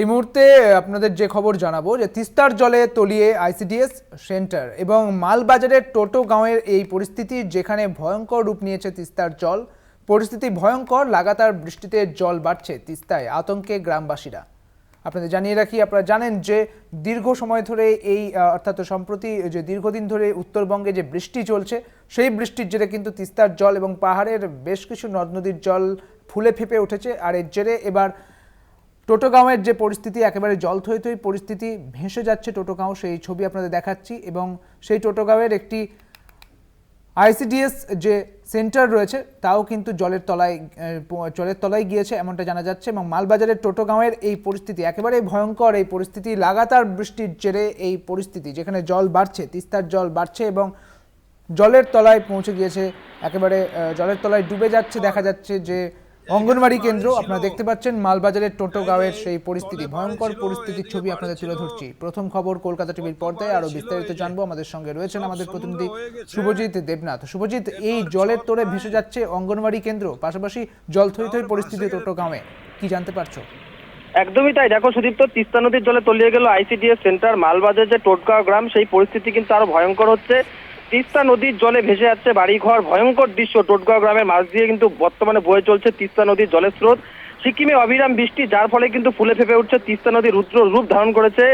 এই মুহূর্তে আপনাদের যে খবর জানাব যে তিস্তার জলে তলিয়ে আইসিডিএস সেন্টার এবং মালবাজারের টোটো গাঁওয়ের এই পরিস্থিতি যেখানে ভয়ঙ্কর রূপ নিয়েছে তিস্তার জল, পরিস্থিতি ভয়ঙ্কর, লাগাতার বৃষ্টিতে জল বাড়ছে তিস্তায়, আতঙ্কে গ্রামবাসীরা। আপনাদের জানিয়ে রাখি, আপনারা জানেন যে দীর্ঘ সময় ধরে এই অর্থাৎ সম্প্রতি যে দীর্ঘদিন ধরে উত্তরবঙ্গে যে বৃষ্টি চলছে, সেই বৃষ্টির জেরে কিন্তু তিস্তার জল এবং পাহাড়ের বেশ কিছু নদ নদীর জল ফুলে ফেপে উঠেছে। আর এর জেরে এবার টোটোগাঁওয়ের যে পরিস্থিতি, একেবারে জল থই থই পরিস্থিতি, ভেসে যাচ্ছে টোটোগাঁও, সেই ছবি আপনাদের দেখাচ্ছি এবং সেই টোটোগাঁওয়ের একটি আইসিডিএস যে সেন্টার রয়েছে, তাও কিন্তু জলের তলায় জলের তলায় গিয়েছে, এমনটা জানা যাচ্ছে এবং মালবাজারের টোটোগাঁওয়ের এই পরিস্থিতি, একেবারে ভয়ঙ্কর এই পরিস্থিতি, লাগাতার বৃষ্টির জেরে এই পরিস্থিতি, যেখানে জল বাড়ছে, তিস্তার জল বাড়ছে এবং জলের তলায় পৌঁছে গিয়েছে, একেবারে জলের তলায় ডুবে যাচ্ছে, দেখা যাচ্ছে যে অঙ্গনবাড়ি কেন্দ্র, আপনারা দেখতে পাচ্ছেন, মালবাজারের টোটো গাঁওয়ের সেই পরিস্থিতি। ভয়ঙ্কর পরিস্থিতির ছবি আপনাদের তুলে ধরছি। প্রথম খবর কলকাতা টিভির পর্দায় আরও বিস্তারিত জানব। আমাদের সঙ্গে রয়েছেন আমাদের প্রতিনিধি শুভজিৎ দেবনাথ। শুভজিৎ, এই জলের তোরে ভেসে যাচ্ছে অঙ্গনবাড়ি কেন্দ্র, পাশাপাশি জল থই থই পরিস্থিতি টোটো গাঁওয়ে। কি জানতে পারছ? একদমই তাই। দেখো সুদীপ্ত, তিস্তা নদীর জলে তলিয়ে গেল আইসিডিএস সেন্টার। মালবাজার যে টোটগাঁও গ্রাম, সেই পরিস্থিতি কিন্তু আরও ভয়ঙ্কর হচ্ছে। তিস্তা নদীর জলে ভেসে যাচ্ছে বাড়িঘর। ভয়ঙ্কর দৃশ্য। টোটগাঁও গ্রামের মাছ দিয়ে কিন্তু বর্তমানে বয়ে চলছে তিস্তা নদীর জলের স্রোত। সিকিমে অবিরাম বৃষ্টি, যার ফলে কিন্তু ফুলে ফেপে উঠছে তিস্তা নদী রুদ্র রূপ ধারণ করেছে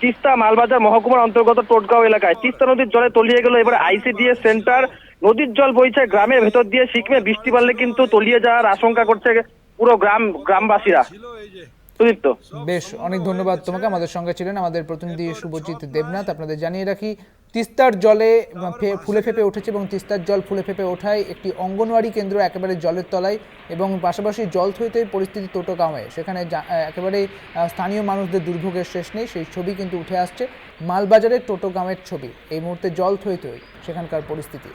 তিস্তা মালবাজার মহকুমার অন্তর্গত টোটগাঁও এলাকায়। তিস্তা নদীর জলে তলিয়ে গেল এবার আইসিডিএস সেন্টার। নদীর জল বইছে গ্রামের ভেতর দিয়ে। সিকিমে বৃষ্টি পারলে কিন্তু তলিয়ে যাওয়ার আশঙ্কা করছে পুরো গ্রাম, গ্রামবাসীরা। বেশ, অনেক ধন্যবাদ তোমাকে। আমাদের সঙ্গে ছিলেন আমাদের প্রতিনিধি শুভজিৎ দেবনাথ। আপনাদের জানিয়ে রাখি তিস্তার জলে ফে- ফুলে ফেপে উঠেছে এবং তিস্তার জল ফুলে ফেপে ওঠায় একটি অঙ্গনওয়াড়ি কেন্দ্র একেবারে জলের তলায় এবং পাশাপাশি জল থইতে পরিস্থিতি টোটোগাঁওয়ে সেখানে যা- একেবারে স্থানীয় মানুষদের দুর্ভোগের শেষ নেই। সেই ছবি কিন্তু উঠে আসছে মালবাজারের টোটোগাঁওয়ের ছবি। এই মুহূর্তে জল থই থই সেখানকার পরিস্থিতি।